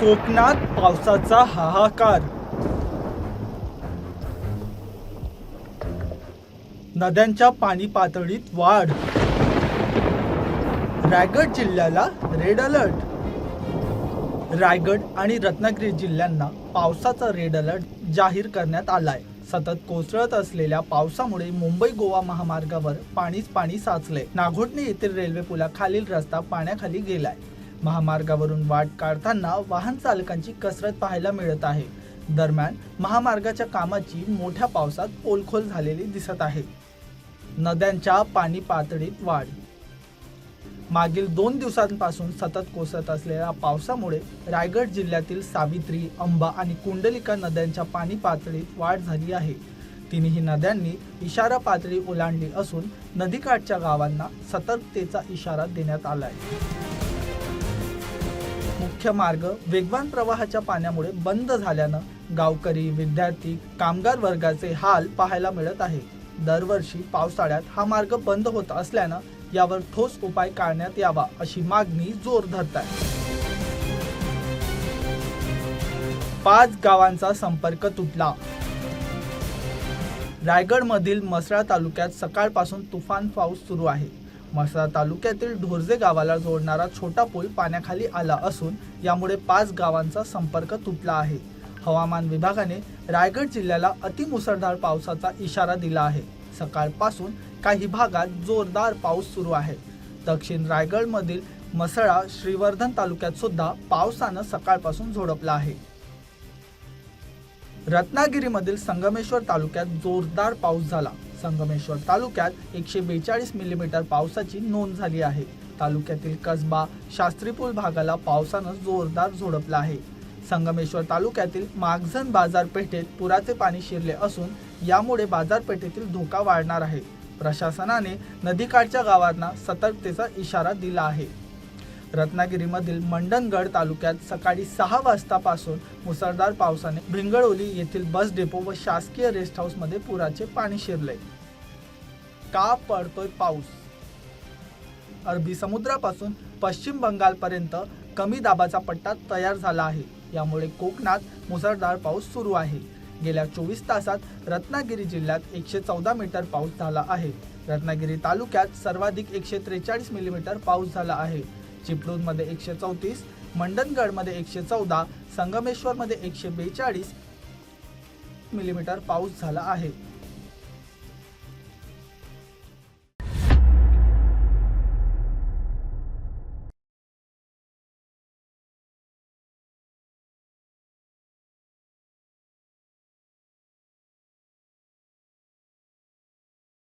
कोकणात पावसाचा हाहाकार. नद्यांच्या पाणी पातळीत वाढ. रायगड जिल्ह्याला रेड अलर्ट रायगड आणि रत्नागिरी जिल्ह्यांना पावसाचा रेड अलर्ट जाहीर करण्यात आलाय. सतत कोसळत असलेल्या पावसामुळे मुंबई गोवा महामार्गावर पाणीच पाणी साचले नागोटणे येथील रेल्वे पुलाखालील रस्ता पाण्याखाली गेलाय. महामार्गावरून वाट काढताना वाहन चालकांची कसरत पाहायला मिळत आहे. दरम्यान महामार्गाच्या कामाची मोठ्या पावसात पोलखोल झालेली दिसत आहे. नद्यांच्या पाणी पातळीत वाढ. मागील दोन दिवसांपासून सतत कोसळत असलेल्या पावसामुळे रायगड जिल्ह्यातील सावित्री अंबा आणि कुंडलिका नद्यांच्या पाणी पातळीत वाढ झाली आहे. तिन्ही नद्यांनी इशारा पातळी ओलांडली असून नदीकाठच्या गावांना सतर्कतेचा इशारा देण्यात आला आहे मुख्य मार्ग वेगवान प्रवाहाच्या पाण्यामुळे बंद झाल्यानं गावकरी विद्यार्थी कामगार वर्गाचे हाल पाहायला मिळत आहे. दरवर्षी पावसाळ्यात हा मार्ग बंद होत असल्यानं यावर ठोस उपाय काढण्यात यावा अशी मागणी जोर धरत आहे पाच गावांचा संपर्क तुटला. रायगडमधील मसळा तालुक्यात सकाळपासून तुफान पाऊस सुरू आहे. म्हसळा तालुक्यातील ढोरजे गावाला जोडणारा छोटा पूल पाण्याखाली आला असून यामुळे पाच गावांचा संपर्क तुटला आहे. हवामान विभागाने रायगड जिल्ह्याला अतिमुसळधार पावसाचा इशारा दिला आहे. सकाळपासून काही भागात जोरदार पाऊस सुरू आहे. दक्षिण रायगडमधील मसळा श्रीवर्धन तालुक्यात सुद्धा पावसानं सकाळपासून झोडपला आहे. रत्नागिरीमधील संगमेश्वर तालुक्यात जोरदार पाऊस झाला. संगमेश्वर तालुक्यात एकशे बेचाळीस मिलीमीटर पावसाची नोंद झाली आहे. तालुक्यातील कसबा शास्त्रीपूल भागाला पावसानं जोरदार झोडपलं आहे. संगमेश्वर तालुक्यातील मागझन बाजारपेठेत पुराचे पाणी शिरले असून यामुळे बाजारपेठेतील धोका वाढणार आहे. प्रशासनाने नदीकाठच्या गावांना सतर्कतेचा इशारा दिला आहे. रत्नागिरीमधील मंडणगड तालुक्यात सकाळी सहा वाजतापासून मुसळधार पावसाने भिंगळोली येथील बस डेपो व शासकीय रेस्ट हाऊसमध्ये पुराचे पाणी शिरले. का पडतोय पाऊस? अरबी समुद्रापासून पश्चिम बंगालपर्यंत कमी दाबाचा पट्टा तयार झाला आहे. यामुळे कोकणात मुसळधार पाऊस सुरू आहे. गेल्या चोवीस तासात रत्नागिरी जिल्ह्यात एकशे चौदा मीटर पाऊस झाला आहे. रत्नागिरी तालुक्यात सर्वाधिक एकशे त्रेचाळीस मिलीमीटर पाऊस झाला आहे. चिपळूणमध्ये एकशे चौतीस मंडणगडमध्ये एकशे चौदा संगमेश्वरमध्ये एकशे बेचाळीस मिलीमीटर पाऊस झाला आहे.